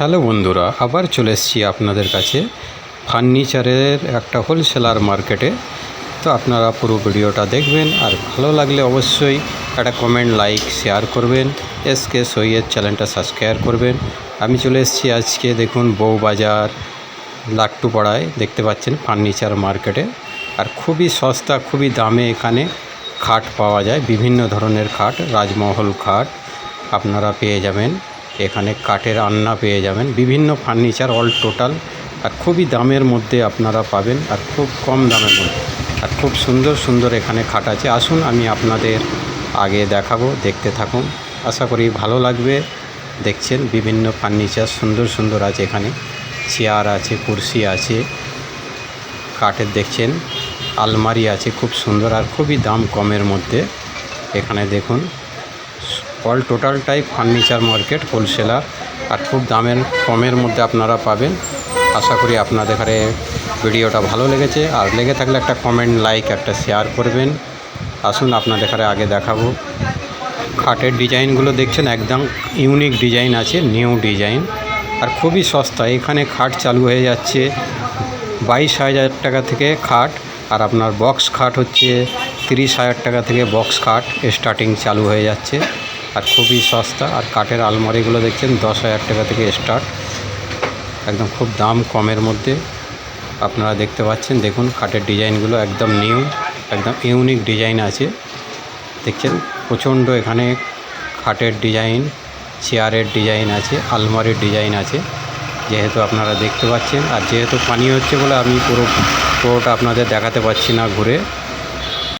Hello বন্ধুরা, আবার চলে এসেছি আপনাদের কাছে। ফার্নিচারের একটা হোলসেলার মার্কেটে তো আপনারা পুরো ভিডিওটা দেখবেন, আর ভালো লাগলে অবশ্যই একটা কমেন্ট লাইক শেয়ার করবেন। এসকে সৈয়দ চ্যানেলটা সাবস্ক্রাইব করবেন। আমি চলে এসেছি আজকে, দেখুন, বউবাজার, লাট্টুপাড়ায়। দেখতে পাচ্ছেন ফার্নিচার মার্কেটে আর খুবই সস্তা, খুবই দামে এখানে খাট পাওয়া যায়। বিভিন্ন ধরনের খাট, রাজমহল খাট আপনারা পেয়ে যাবেন। এখানে কাঠের আন্না পেয়ে যাবেন। বিভিন্ন ফার্নিচার অল টোটাল আর খুবই দামের মধ্যে আপনারা পাবেন, আর খুব কম দামের মধ্যে। আর খুব সুন্দর সুন্দর এখানে খাট আছে। আসুন, আমি আপনাদের আগে দেখাবো, দেখতে থাকুন। আশা করি ভালো লাগবে। দেখছেন, বিভিন্ন ফার্নিচার সুন্দর সুন্দর আছে এখানে। চেয়ার আছে, কুর্সি আছে। কাঠের দেখছেন, আলমারি আছে খুব সুন্দর, আর খুবই দাম কমের মধ্যে। এখানে দেখুন অল টোটালটাই ফার্নিচার মার্কেট হোলসেলার আর খুব দামের, কমের মধ্যে আপনারা পাবেন। আশা করি আপনাদের এখানে ভিডিওটা ভালো লেগেছে। আর লেগে থাকলে একটা কমেন্ট লাইক একটা শেয়ার করবেন। আসুন আপনাদের এখানে আগে দেখাবো। খাটের ডিজাইনগুলো দেখছেন, একদম ইউনিক ডিজাইন আছে নিউ ডিজাইন আর খুবই সস্তা, এখানে খাট চালু হয়ে যাচ্ছে। বাইশ হাজার টাকা থেকে খাট, আর আপনার বক্স খাট হচ্ছে তিরিশ হাজার টাকা থেকে বক্স খাট স্টার্টিং চালু হয়ে যাচ্ছে। আর খুবই সস্তা। আর কাঠের আলমারিগুলো দেখছেন, দশ হাজার টাকা থেকে স্টার্ট একদম খুব দাম কমের মধ্যে আপনারা দেখতে পাচ্ছেন। দেখুন, কাঠের ডিজাইনগুলো একদম নিউ, একদম ইউনিক ডিজাইন আছে। দেখছেন, প্রচণ্ড এখানে খাটের ডিজাইন, চেয়ারের ডিজাইন আছে, আলমারির ডিজাইন আছে। যেহেতু আপনারা দেখতে পাচ্ছেন, আর যেহেতু পানি হচ্ছে বলে আমি পুরো পুরোটা আপনাদের দেখাতে পাচ্ছি না ঘুরে।